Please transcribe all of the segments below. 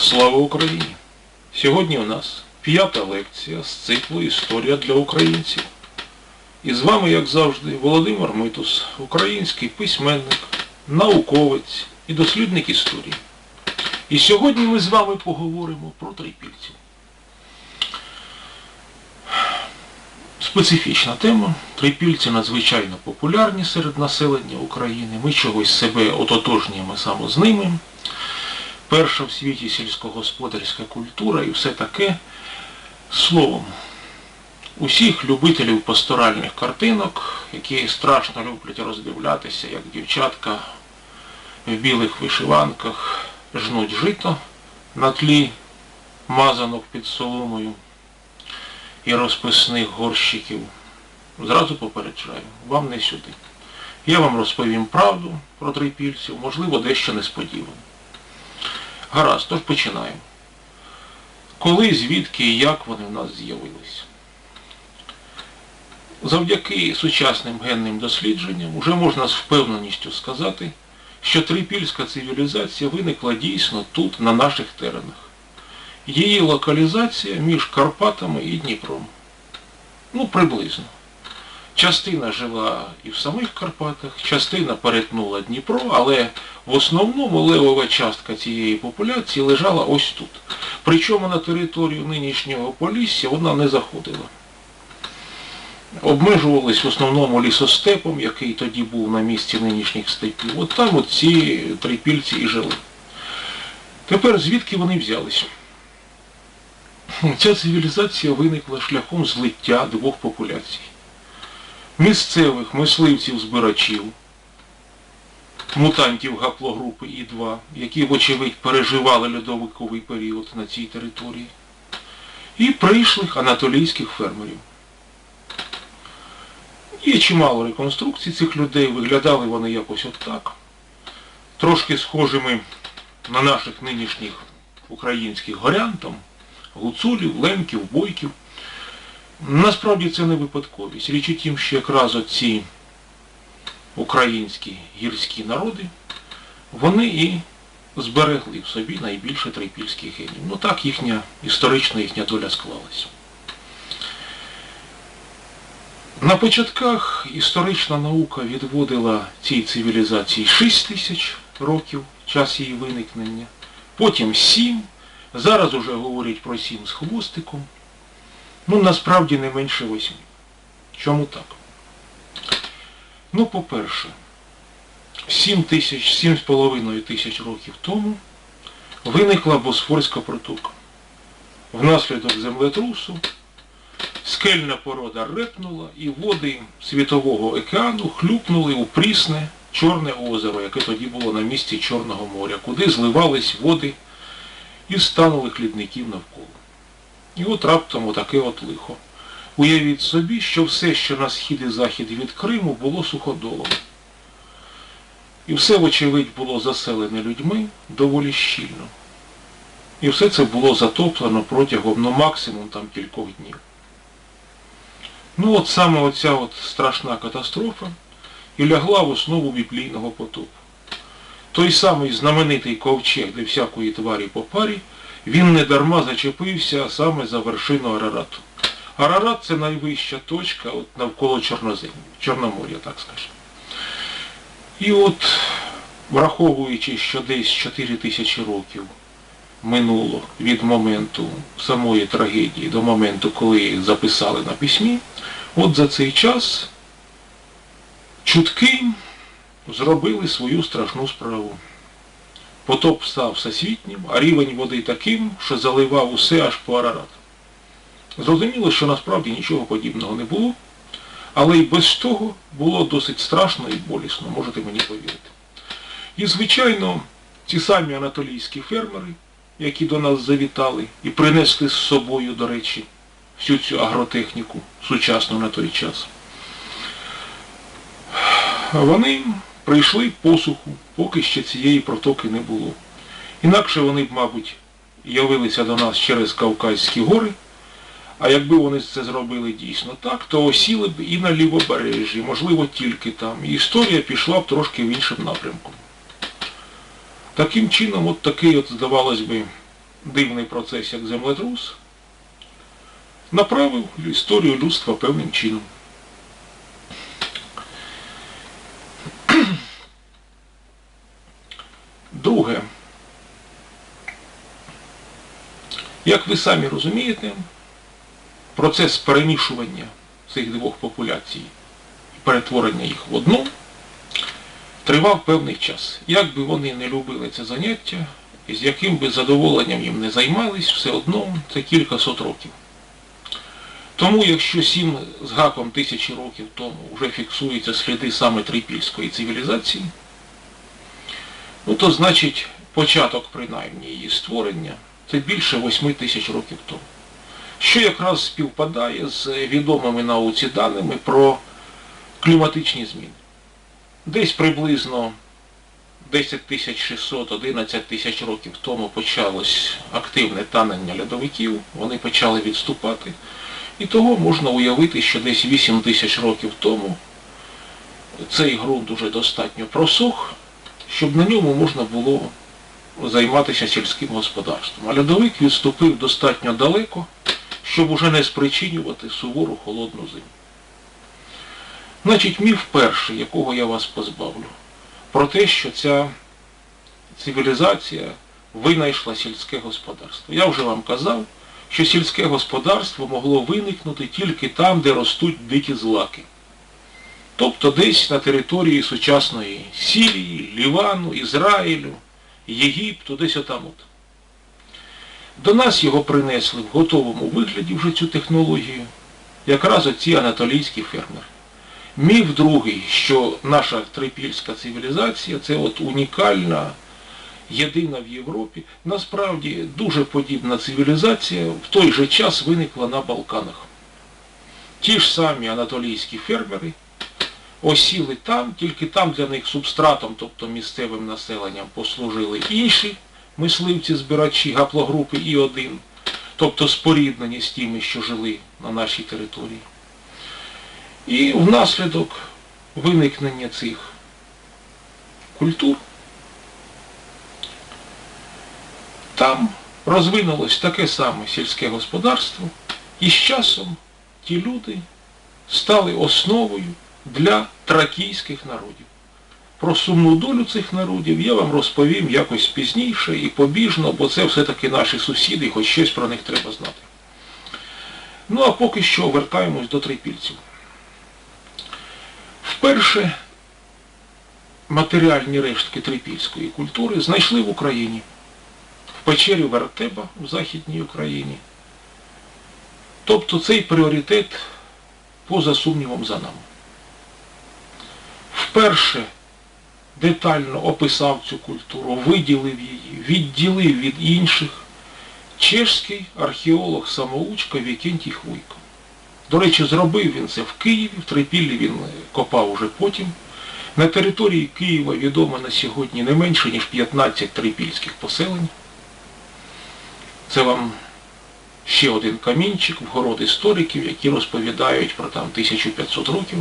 Слава Україні! Сьогодні у нас п'ята лекція з циклу Історія для українців. І з вами, як завжди, Володимир Митус, український письменник, науковець і дослідник історії. І сьогодні ми з вами поговоримо про трипільців. Специфічна тема. Трипільці надзвичайно популярні серед населення України. Ми чогось себе ототожнюємо саме з ними. Перша в світі сільськогосподарська культура і все таке. Словом, усіх любителів пасторальних картинок, які страшно люблять роздивлятися, як дівчатка в білих вишиванках жнуть жито на тлі мазанок під соломою і розписних горщиків. Зразу попереджаю, вам не сюди. Я вам розповім правду про трипільців, можливо, дещо несподівано. Гаразд, тож починаємо. Коли, звідки і як вони в нас з'явилися? Завдяки сучасним генним дослідженням вже можна з впевненістю сказати, що трипільська цивілізація виникла дійсно тут, на наших теренах. Її локалізація між Карпатами і Дніпром. Ну, приблизно. Частина жила і в самих Карпатах, частина перетнула Дніпро, але в основному левова частка цієї популяції лежала ось тут. Причому на територію нинішнього Полісся вона не заходила. Обмежувались в основному лісостепом, який тоді був на місці нинішніх степів. От там от ці трипільці і жили. Тепер звідки вони взялися? Ця цивілізація виникла шляхом злиття двох популяцій. Місцевих мисливців-збирачів, мутантів гаплогрупи І-2, які, вочевидь, переживали льодовиковий період на цій території, і прийшлих анатолійських фермерів. Є чимало реконструкцій цих людей, виглядали вони якось отак, трошки схожими на наших нинішніх українських горян, там, гуцулів, лемків, бойків. Насправді це не випадковість. Річ у тім, що якраз оці українські гірські народи, вони і зберегли в собі найбільше трипільських генів. Ну так їхня історична їхня доля склалася. На початках історична наука відводила цій цивілізації 6 тисяч років, час її виникнення, потім 7, зараз уже говорять про 7 з хвостиком. Ну, насправді не менше 8. Чому так? Ну, по-перше, 7 тисяч, 7,5 тисяч років тому виникла Босфорська протока. Внаслідок землетрусу скельна порода репнула і води Світового океану хлюпнули у прісне Чорне озеро, яке тоді було на місці Чорного моря, куди зливались води із станових лідників навколо. І от раптом отаке от лихо. Уявіть собі, що все, що на схід і захід від Криму, було суходолом. І все, вочевидь, було заселене людьми доволі щільно. І все це було затоплено протягом, ну, максимум там кількох днів. Ну от саме оця от страшна катастрофа і лягла в основу біблійного потопу. Той самий знаменитий ковчег, де всякої тварі по парі, він не дарма зачепився саме за вершину Арарату. Арарат це найвища точка от навколо Чорноземі, Чорномор'я, так скажемо. І от, враховуючи, що десь 4 тисячі років минуло від моменту самої трагедії до моменту, коли записали на письмі, от за цей час чутки зробили свою страшну справу. Потоп став всесвітнім, а рівень води таким, що заливав усе аж по Арарат. Зрозуміло, що насправді нічого подібного не було, але й без того було досить страшно і болісно, можете мені повірити. І, звичайно, ці самі анатолійські фермери, які до нас завітали і принесли з собою, до речі, всю цю агротехніку сучасну на той час, вони прийшли посуху, поки ще цієї протоки не було. Інакше вони б, мабуть, явилися до нас через Кавказькі гори, а якби вони це зробили дійсно так, то осіли б і на лівобережжі, можливо, тільки там. І історія пішла б трошки в іншим напрямком. Таким чином, от такий, от, здавалось би, дивний процес, як землетрус, направив історію людства певним чином. Друге. Як ви самі розумієте, процес перемішування цих двох популяцій і перетворення їх в одну тривав певний час. Як би вони не любили це заняття, і з яким би задоволенням їм не займались, все одно це кілька сот років. Тому якщо сім з гаком тисячі років тому вже фіксуються сліди саме трипільської цивілізації, ну то значить початок принаймні її створення це більше восьми тисяч років тому. Що якраз співпадає з відомими науці даними про кліматичні зміни. Десь приблизно 10 тисяч 600, 11 тисяч років тому почалось активне танення льодовиків, вони почали відступати. І того можна уявити, що десь 8 тисяч років тому цей ґрунт уже достатньо просох, щоб на ньому можна було займатися сільським господарством. А льодовик відступив достатньо далеко, щоб уже не спричинювати сувору холодну зиму. Значить, міф перший, якого я вас позбавлю, про те, що ця цивілізація винайшла сільське господарство. Я вже вам казав, що сільське господарство могло виникнути тільки там, де ростуть дикі злаки. Тобто десь на території сучасної Сірії, Лівану, Ізраїлю, Єгипту, десь отам от. До нас його принесли в готовому вигляді вже цю технологію, якраз оці анатолійські фермери. Міф другий, що наша трипільська цивілізація це от унікальна, єдина в Європі. Насправді дуже подібна цивілізація в той же час виникла на Балканах. Ті ж самі анатолійські фермери осіли там, тільки там для них субстратом, тобто місцевим населенням, послужили інші мисливці-збирачі гаплогрупи І1, тобто споріднені з тими, що жили на нашій території. І внаслідок виникнення цих культур там розвинулось таке саме сільське господарство, і з часом ті люди стали основою для тракійських народів. Про сумну долю цих народів я вам розповім якось пізніше і побіжно, бо це все-таки наші сусіди, хоч щось про них треба знати. Ну а поки що вертаємось до трипільців. Вперше матеріальні рештки трипільської культури знайшли в Україні, в печері Вертеба в Західній Україні. Тобто цей пріоритет поза сумнівом за нами. Вперше детально описав цю культуру, виділив її, відділив від інших чешський археолог-самоучка Вікентій Хвойко. До речі, зробив він це в Києві, в Трипіллі він копав уже потім. На території Києва відомо на сьогодні не менше, ніж 15 трипільських поселень. Це вам ще один камінчик в город істориків, які розповідають про там 1500 років.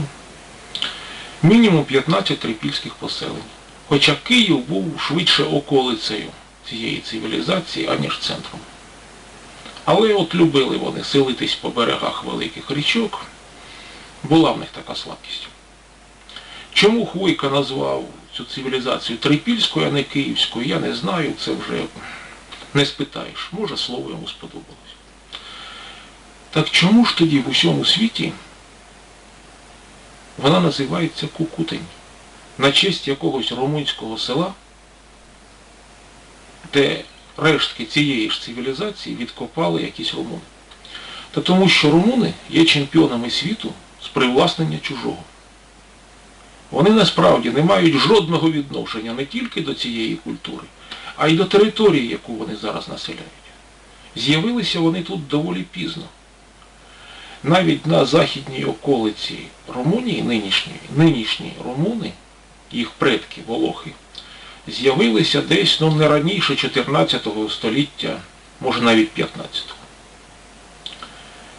Мінімум 15 трипільських поселень. Хоча Київ був швидше околицею цієї цивілізації, аніж центром. Але от любили вони селитись по берегах великих річок, була в них така слабкість. Чому Хвойка назвав цю цивілізацію Трипільською, а не Київською, я не знаю, це вже не спитаєш. Може слово йому сподобалось. Так чому ж тоді в усьому світі вона називається Кукутень, на честь якогось румунського села, де рештки цієї ж цивілізації відкопали якісь румуни. Та тому, що румуни є чемпіонами світу з привласнення чужого. Вони насправді не мають жодного відношення не тільки до цієї культури, а й до території, яку вони зараз населяють. З'явилися вони тут доволі пізно. Навіть на західній околиці Румунії, нинішньої, нинішні румуни, їх предки, волохи, з'явилися десь ну, не раніше 14 століття, може навіть 15-го.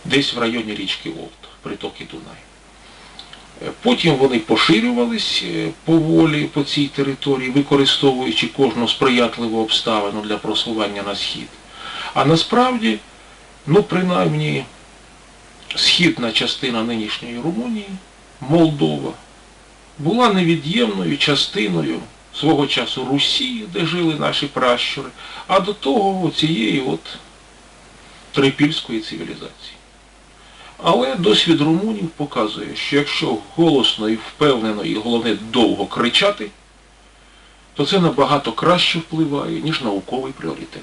Десь в районі річки Волт, притоки Дунай. Потім вони поширювались поволі по цій території, використовуючи кожну сприятливу обставину для просування на схід. А насправді, ну принаймні, східна частина нинішньої Румунії, Молдова, була невід'ємною частиною свого часу Русі, де жили наші пращури, а до того цієї от трипільської цивілізації. Але досвід румунів показує, що якщо голосно і впевнено, і головне довго кричати, то це набагато краще впливає, ніж науковий пріоритет.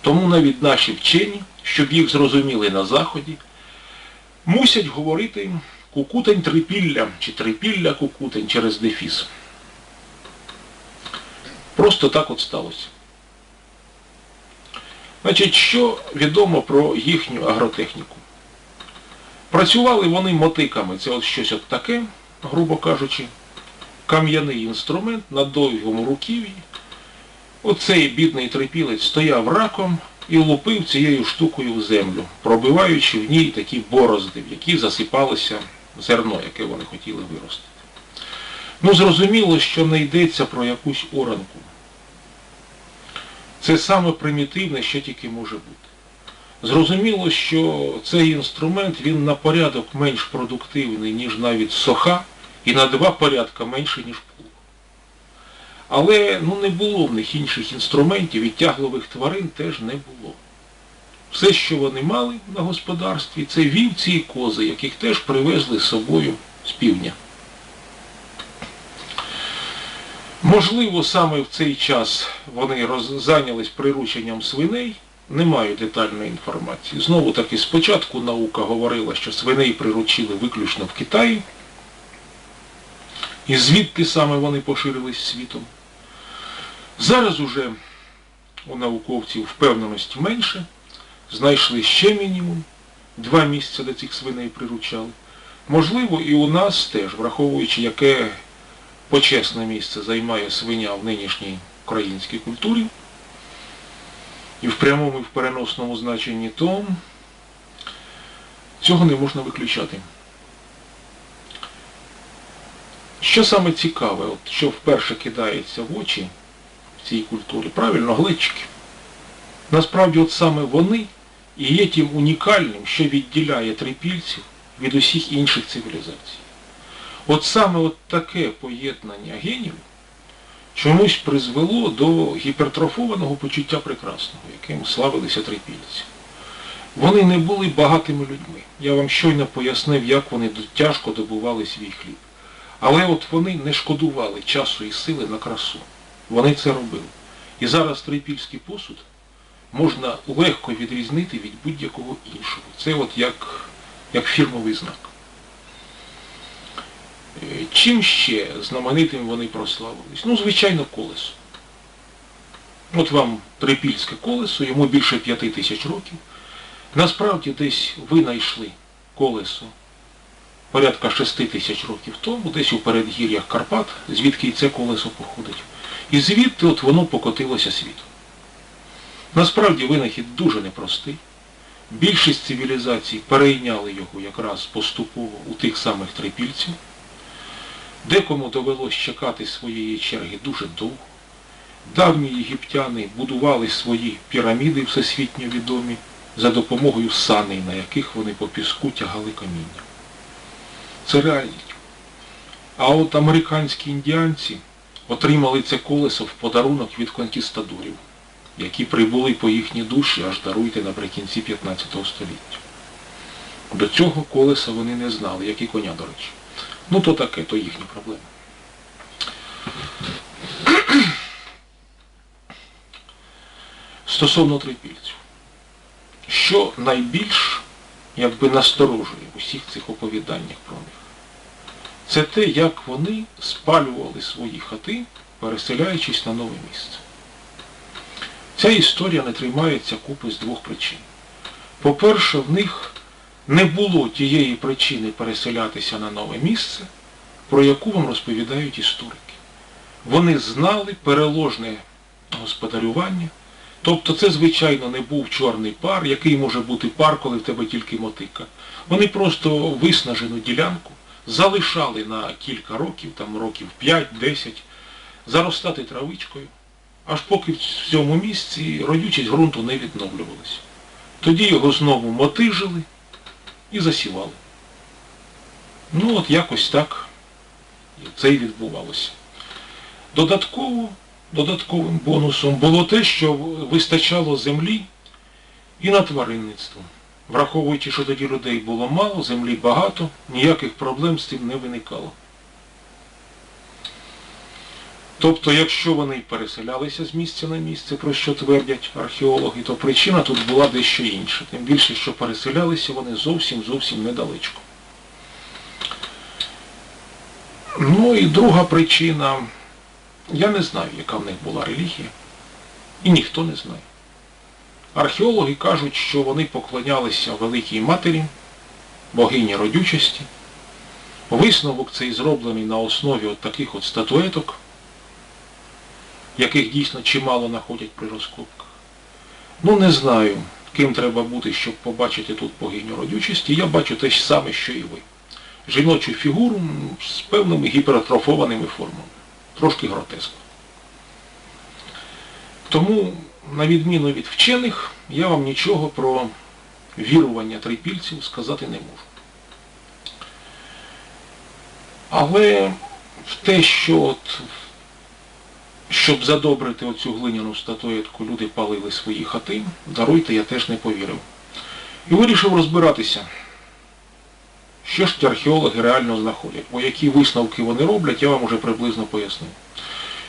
Тому навіть наші вчені, щоб їх зрозуміли на Заході, мусять говорити кукутень трипілля чи трипілля кукутень через дефіс. Просто так от сталося. Значить, що відомо про їхню агротехніку? Працювали вони мотиками, це от щось от таке, грубо кажучи, кам'яний інструмент на довгому руків'ї. Оцей бідний трипілець стояв раком і лупив цією штукою в землю, пробиваючи в ній такі борозди, в які засипалося зерно, яке вони хотіли виростити. Ну, зрозуміло, що не йдеться про якусь оранку. Це саме примітивне, що тільки може бути. Зрозуміло, що цей інструмент він на порядок менш продуктивний, ніж навіть соха, і на два порядка менше, ніж. Але ну, не було в них інших інструментів і тяглових тварин теж не було. Все, що вони мали на господарстві, це вівці і кози, яких теж привезли з собою з півдня. Можливо, саме в цей час вони зайнялись прирученням свиней, не маю детальної інформації. Знову таки, спочатку наука говорила, що свиней приручили виключно в Китаї, і звідти саме вони поширились світом. Зараз уже у науковців впевненості менше, знайшли ще мінімум два місця, де цих свиней приручали. Можливо, і у нас теж, враховуючи, яке почесне місце займає свиня в нинішній українській культурі, і в прямому і в переносному значенні, то цього не можна виключати. Що саме цікаве, от що вперше кидається в очі цій культурі, правильно, глечики. Насправді от саме вони і є тим унікальним, що відділяє трипільців від усіх інших цивілізацій. От саме от таке поєднання генів чомусь призвело до гіпертрофованого почуття прекрасного, яким славилися трипільці. Вони не були багатими людьми. Я вам щойно пояснив, як вони тяжко добували свій хліб. Але от вони не шкодували часу і сили на красу. Вони це робили. І зараз трипільський посуд можна легко відрізнити від будь-якого іншого. Це от як, як фірмовий знак. Е, Чим ще знаменитим вони прославились? Ну, звичайно, колесо. От вам трипільське колесо, йому більше п'яти тисяч років. Насправді десь винайшли колесо порядка шести тисяч років тому, десь у передгір'ях Карпат, звідки і це колесо походить. І звідти от воно покотилося світом. Насправді винахід дуже непростий. Більшість цивілізацій перейняли його якраз поступово у тих самих трипільців. Декому довелось чекати своєї черги дуже довго. Давні єгиптяни будували свої піраміди всесвітньо відомі за допомогою саней, на яких вони по піску тягали каміння. Реальність. А от американські індіанці отримали це колесо в подарунок від конкістадорів, які прибули по їхні душі, аж даруйте наприкінці 15 століття. До цього колеса вони не знали, як і коня, до речі. Ну то таке, то їхні проблеми. Стосовно трипільців. Що найбільш якби насторожує в усіх цих оповіданнях про них? Це те, як вони спалювали свої хати, переселяючись на нове місце. Ця історія не тримається купи з двох причин. По-перше, в них не було тієї причини переселятися на нове місце, про яку вам розповідають історики. Вони знали переложне господарювання, тобто це, звичайно, не був чорний пар, який може бути пар, коли в тебе тільки мотика. Вони просто виснажену ділянку залишали на кілька років, там років 5-10, заростати травичкою, аж поки в цьому місці родючість ґрунту не відновлювалася. Тоді його знову мотижили і засівали. Ну от якось так це і відбувалося. Додатково, додатковим бонусом було те, що вистачало землі і на тваринництво. Враховуючи, що тоді людей було мало, землі багато, ніяких проблем з цим не виникало. Тобто, якщо вони переселялися з місця на місце, про що твердять археологи, то причина тут була дещо інша. Тим більше, що переселялися вони зовсім зовсім недалечко. Ну і друга причина, я не знаю, яка в них була релігія, і ніхто не знає. Археологи кажуть, що вони поклонялися Великій Матері, богині родючості. Висновок цей зроблений на основі от таких от статуеток, яких дійсно чимало знаходять при розкопках. Ну не знаю, ким треба бути, щоб побачити тут богиню родючості. Я бачу те ж саме, що і ви. Жіночу фігуру з певними гіпертрофованими формами. Трошки гротескно. Тому, на відміну від вчених, я вам нічого про вірування трипільців сказати не можу. Але в те, що от, щоб задобрити оцю глиняну статуетку, люди палили свої хати, даруйте, я теж не повірив. І вирішив розбиратися, що ж ті археологи реально знаходять, бо які висновки вони роблять, я вам уже приблизно пояснив.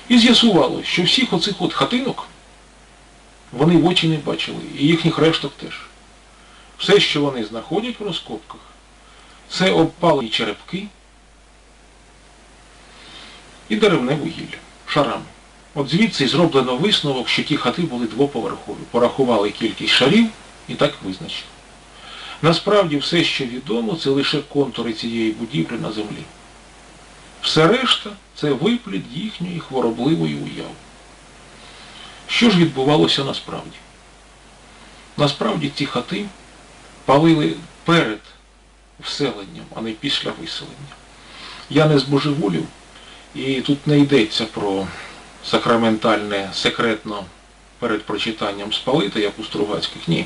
І з'ясувало, що всіх оцих от хатинок вони в очі не бачили, і їхніх решток теж. Все, що вони знаходять в розкопках, це обпалені черепки і деревне вугілля, шарами. От звідси зроблено висновок, що ті хати були двоповерхові. Порахували кількість шарів і так визначили. Насправді все, що відомо, це лише контури цієї будівлі на землі. Все решта це виплід їхньої хворобливої уяви. Що ж відбувалося насправді? Насправді ці хати палили перед вселенням, а не після виселення. Я не збожеволів, і тут не йдеться про сакраментальне, секретно перед прочитанням спалити, як у Стругацьких, ні.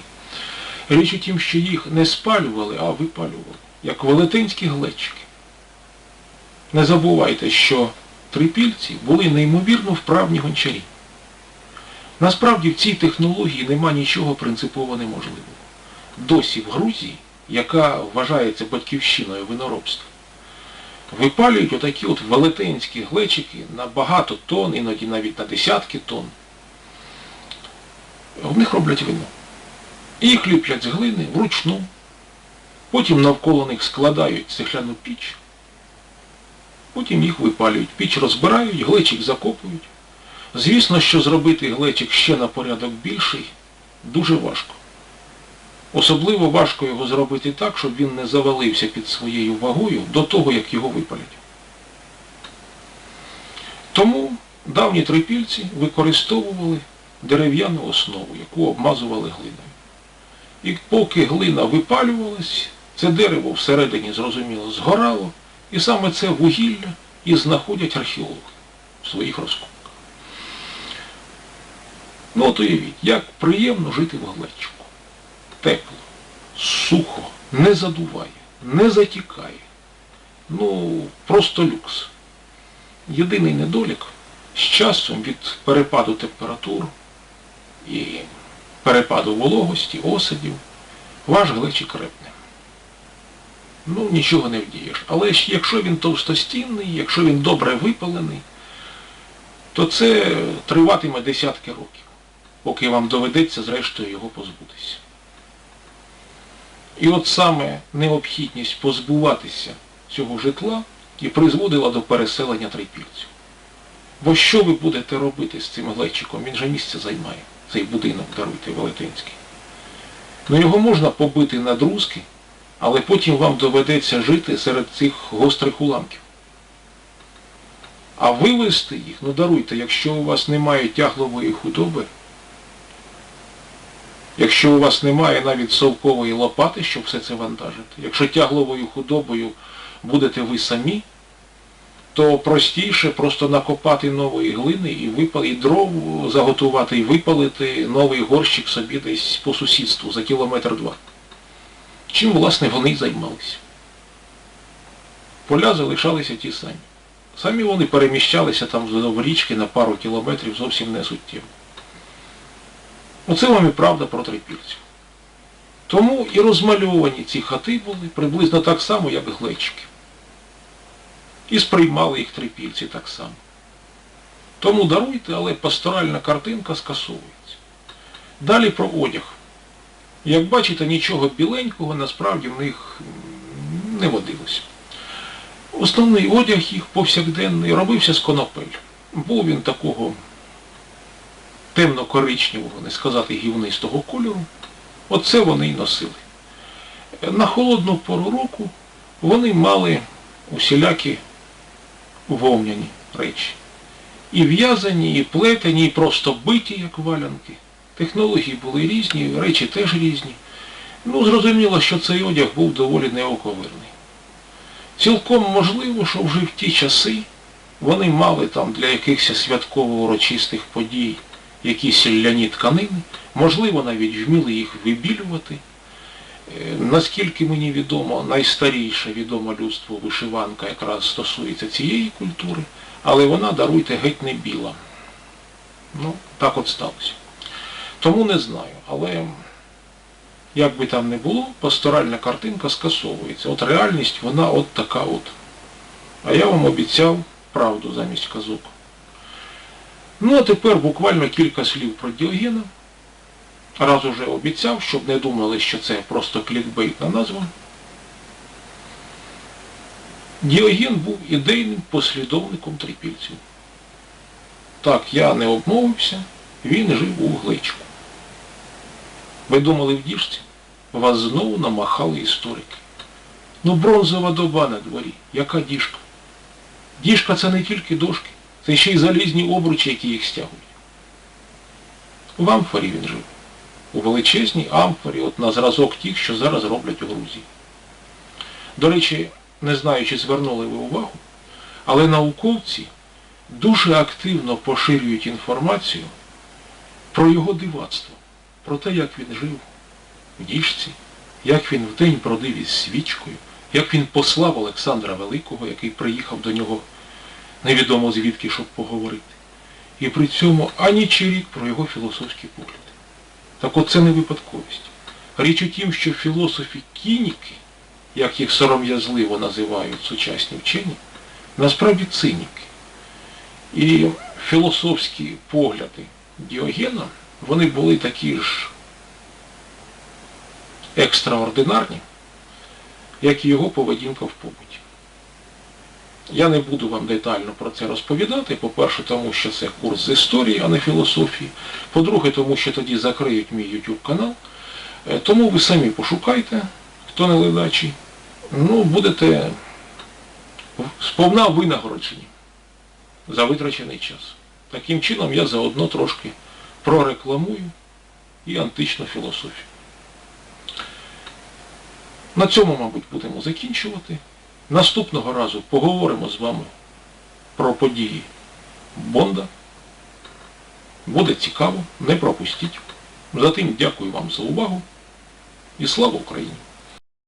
Річ у тім, що їх не спалювали, а випалювали, як велетенські глечики. Не забувайте, що трипільці були неймовірно вправні гончарі. Насправді в цій технології нема нічого принципово неможливого. Досі в Грузії, яка вважається батьківщиною виноробства, випалюють отакі от велетенські глечики на багато тонн, іноді навіть на десятки тонн. В них роблять вино. І їх ліплять з глини вручну. Потім навколо них складають цегляну піч. Потім їх випалюють. Піч розбирають, глечик закопують. Звісно, що зробити глечик ще на порядок більший дуже важко. Особливо важко його зробити так, щоб він не завалився під своєю вагою до того, як його випалять. Тому давні трипільці використовували дерев'яну основу, яку обмазували глиною. І поки глина випалювалась, це дерево всередині, зрозуміло, згорало, і саме це вугілля і знаходять археологи в своїх розкопках. Ну от уявіть, як приємно жити в глечику. Тепло, сухо, не задуває, не затікає. Ну, просто люкс. Єдиний недолік з часом від перепаду температур і перепаду вологості, осадів, ваш глечик репне. Ну, нічого не вдієш. Але ж якщо він товстостінний, якщо він добре випалений, то це триватиме десятки років, поки вам доведеться зрештою його позбутися. І от саме необхідність позбуватися цього житла і призводила до переселення трипільців. Бо що ви будете робити з цим глечиком? Він же місце займає, цей будинок, даруйте, Велетенський. Ну його можна побити на друзки, але потім вам доведеться жити серед цих гострих уламків. А вивезти їх, ну даруйте, якщо у вас немає тяглової худоби, якщо у вас немає навіть совкової лопати, щоб все це вантажити, якщо тягловою худобою будете ви самі, то простіше просто накопати нової глини і випал, і дров заготувати, і випалити новий горщик собі десь по сусідству за кілометр два. Чим, власне, вони займалися. Поля залишалися ті самі. Самі вони переміщалися там в річки на пару кілометрів зовсім не суттєво. Оце вам і правда про трипільців. Тому і розмальовані ці хати були приблизно так само, як глечики. І сприймали їх трипільці так само. Тому даруйте, але пасторальна картинка скасовується. Далі про одяг. Як бачите, нічого біленького насправді в них не водилося. Основний одяг їх повсякденний робився з конопель. Був він такого темно-коричневого, не сказати гівнистого кольору. Оце вони й носили. На холодну пору року вони мали усілякі вовняні речі. І в'язані, і плетені, і просто биті, як валянки. Технології були різні, речі теж різні. Ну, зрозуміло, що цей одяг був доволі неоковирний. Цілком можливо, що вже в ті часи вони мали там для якихось святково-урочистих подій якісь ляні тканини, можливо, навіть вміли їх вибілювати. Наскільки мені відомо, найстаріша відома людству вишиванка якраз стосується цієї культури, але вона, даруйте, геть не біла. Ну, так от сталося. Тому не знаю, але як би там не було, пасторальна картинка скасовується. От реальність, вона от така от. А я вам обіцяв правду замість казок. Ну а тепер буквально кілька слів про Діогена. Раз уже обіцяв, щоб не думали, що це просто клікбейтна назва. Діоген був ідейним послідовником трипільців. Так, я не обмовився, він жив у глечку. Ви думали в діжці? Вас знову намахали історики. Ну, бронзова доба на дворі. Яка діжка? Діжка це не тільки дошки, це ще й залізні обручі, які їх стягують. В амфорі він жив. У величезній амфорі, от на зразок тих, що зараз роблять у Грузії. До речі, не знаю, чи звернули ви увагу, але науковці дуже активно поширюють інформацію про його дивацтво, про те, як він жив в діжці, як він вдень бродив із свічкою, як він послав Олександра Великого, який приїхав до нього невідомо звідки, щоб поговорити. І при цьому ані чирік про його філософські погляди. Так от це не випадковість. Річ у тім, що філософи кініки, як їх сором'язливо називають сучасні вчені, насправді циніки. І філософські погляди Діогена, вони були такі ж екстраординарні, як і його поведінка в побуті. Я не буду вам детально про це розповідати, по-перше, тому що це курс з історії, а не філософії. По-друге, тому що тоді закриють мій YouTube канал. Е, Тому ви самі пошукайте, хто не ледачий. Ну, будете сповна винагороджені за витрачений час. Таким чином я заодно трошки прорекламую і античну філософію. На цьому, мабуть, будемо закінчувати. Наступного разу поговоримо з вами про події Бонда. Буде цікаво, не пропустіть. Затим дякую вам за увагу і слава Україні!